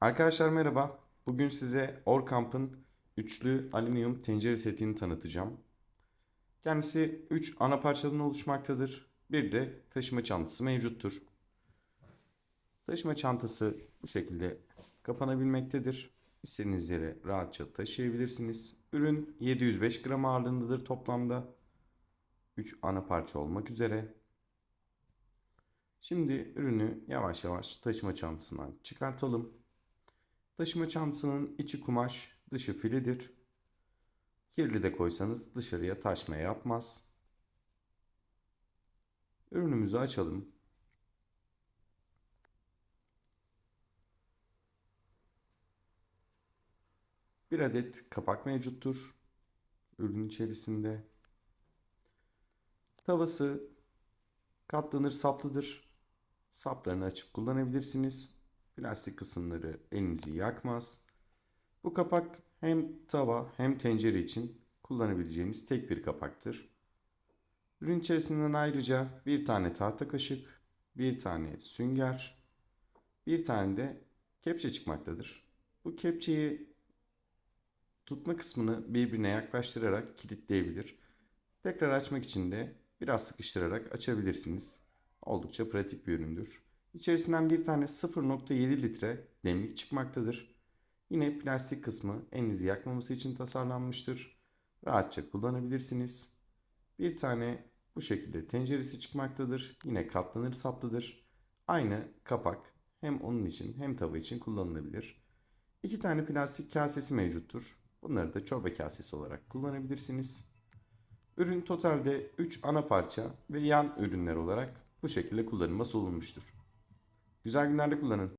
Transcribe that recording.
Arkadaşlar merhaba. Bugün size Orkamp'ın üçlü alüminyum tencere setini tanıtacağım. Kendisi 3 ana parçadan oluşmaktadır. Bir de taşıma çantası mevcuttur. Taşıma çantası bu şekilde kapanabilmektedir. İstediğiniz yere rahatça taşıyabilirsiniz. Ürün 705 gram ağırlığındadır toplamda. 3 ana parça olmak üzere. Şimdi ürünü yavaş yavaş taşıma çantasından çıkartalım. Taşıma çantasının içi kumaş, dışı filidir. Kirli de koysanız dışarıya taşma yapmaz. Ürünümüzü açalım. Bir adet kapak mevcuttur ürün içerisinde. Tavası katlanır saplıdır. Saplarını açıp kullanabilirsiniz. Plastik kısımları elinizi yakmaz. Bu kapak hem tava hem tencere için kullanabileceğiniz tek bir kapaktır. Ürün içerisinden ayrıca bir tane tahta kaşık, bir tane sünger, bir tane de kepçe çıkmaktadır. Bu kepçeyi tutma kısmını birbirine yaklaştırarak kilitleyebilir. Tekrar açmak için de biraz sıkıştırarak açabilirsiniz. Oldukça pratik bir üründür. İçerisinden bir tane 0.7 litre demlik çıkmaktadır. Yine plastik kısmı elinizi yakmaması için tasarlanmıştır. Rahatça kullanabilirsiniz. Bir tane bu şekilde tenceresi çıkmaktadır. Yine katlanır saplıdır. Aynı kapak hem onun için hem tava için kullanılabilir. İki tane plastik kasesi mevcuttur. Bunları da çorba kasesi olarak kullanabilirsiniz. Ürün totalde 3 ana parça ve yan ürünler olarak bu şekilde kullanıma sunulmuştur. Güzel günlerde kullanın.